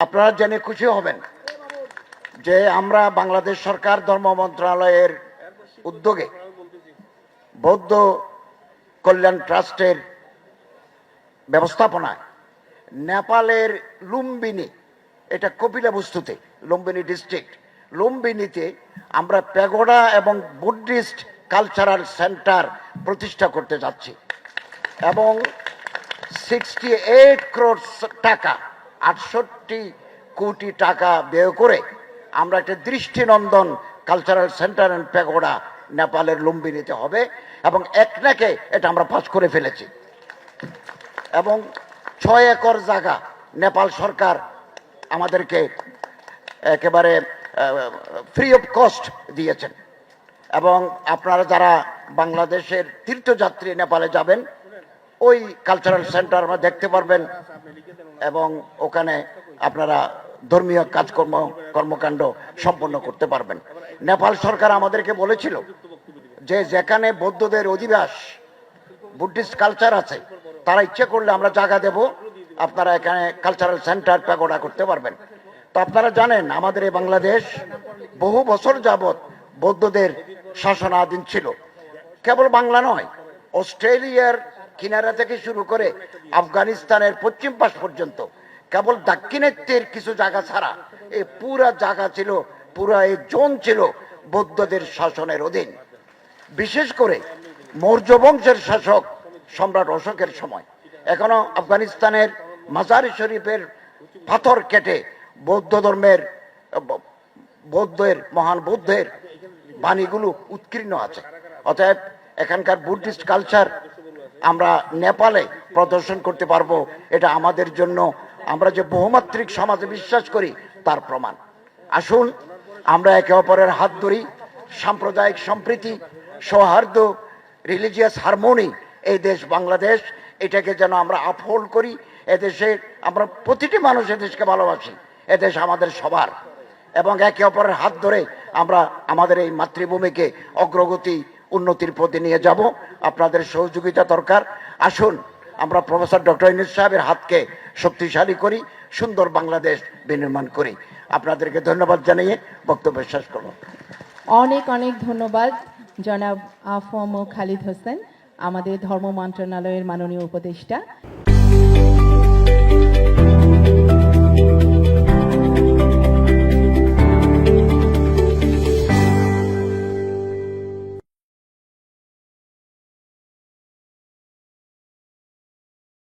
আপনারা জেনে খুশি হবেন যে আমরা বাংলাদেশ সরকার ধর্ম মন্ত্রণালয়ের উদ্যোগে বৌদ্ধ কল্যাণ ট্রাস্টের ব্যবস্থাপনায় নেপালের লুম্বিনী, এটা কপিলা বস্তুতে, লুম্বিনী ডিস্ট্রিক্ট লুম্বিনীতে আমরা প্যাগোডা এবং বুদ্ধিস্ট কালচারাল সেন্টার প্রতিষ্ঠা করতে যাচ্ছি। এবং সিক্সটি এইট টাকা আটষট্টি কোটি টাকা ব্যয় করে আমরা একটা দৃষ্টিনন্দন কালচারাল সেন্টার অ্যান্ড প্যাগোডা নেপালের লুম্বিনীতে হবে এবং এক একনাকে এটা আমরা পাস করে ফেলেছি। এবং ছয় একর জায়গা নেপাল সরকার আমাদেরকে একেবারে ফ্রি অফ কস্ট দিয়েছেন। এবং আপনারা যারা বাংলাদেশের তীর্থযাত্রী নেপালে যাবেন, ওই কালচারাল সেন্টার আমরা দেখতে পারবেন এবং ওখানে আপনারা ধর্মীয় কাজকর্ম, কর্মকাণ্ড সম্পন্ন করতে পারবেন। নেপাল সরকার আমাদেরকে বলেছিল যে যেখানে বৌদ্ধদের অধিবাস, বুদ্ধিস্ট কালচার আছে, তারা ইচ্ছে করলে আমরা জায়গা দেব। আপনারা এখানে কালচারাল সেন্টার প্যাগোডা করতে পারবেন। তো আপনারা জানেন, আমাদের এই বাংলাদেশ বহু বছর যাবৎ বৌদ্ধদের শাসনাধীন ছিল। কেবল বাংলা নয়, অস্ট্রেলিয়ার কিনারা থেকে শুরু করে আফগানিস্তানের পশ্চিম পাশ পর্যন্ত, কেবল দাক্ষিণাত্যের কিছু জায়গা ছাড়া এই পুরা জায়গা ছিল, পুরা এই জোন ছিল বৌদ্ধদের শাসনের অধীন। বিশেষ করে মৌর্য বংশের শাসক সম্রাট অশোকের সময়। এখনও আফগানিস্তানের মাজারি শরীফের পাথর কেটে বৌদ্ধ ধর্মের, বৌদ্ধের, মহান বৌদ্ধের বাণীগুলো উৎকীর্ণ আছে। অতএব এখানকার বুদ্ধিস্ট কালচার আমরা নেপালে প্রদর্শন করতে পারব, এটা আমাদের জন্য। আমরা যে বহুমাত্রিক সমাজে বিশ্বাস করি, তার প্রমাণ। আসুন, আমরা একে অপরের হাত ধরি। সাম্প্রদায়িক সম্প্রীতি, সৌহার্দ্য রিলিজিয়াস হারমোনি এই দেশ বাংলাদেশ, এটাকে যেন আমরা আপহোল্ড করি। এদেশে আমরা প্রতিটি মানুষ এদেশকে ভালোবাসি। এদেশ আমাদের সবার। এবং একে অপরের হাত ধরে আমরা আমাদের এই মাতৃভূমিকে অগ্রগতি উন্নতির পথে নিয়ে যাব। আপনাদের সহযোগিতা দরকার। আসুন, আমরা প্রফেসর ডক্টর ইনিস সাহেবের হাতকে শক্তিশালী করি, সুন্দর বাংলাদেশ বিনির্মাণ করি। আপনাদেরকে ধন্যবাদ জানিয়ে বক্তব্য শেষ করব। অনেক অনেক ধন্যবাদ, জনাব আফম খালিদ হোসেন, আমাদের ধর্ম মন্ত্রণালয়ের মাননীয় উপদেষ্টা।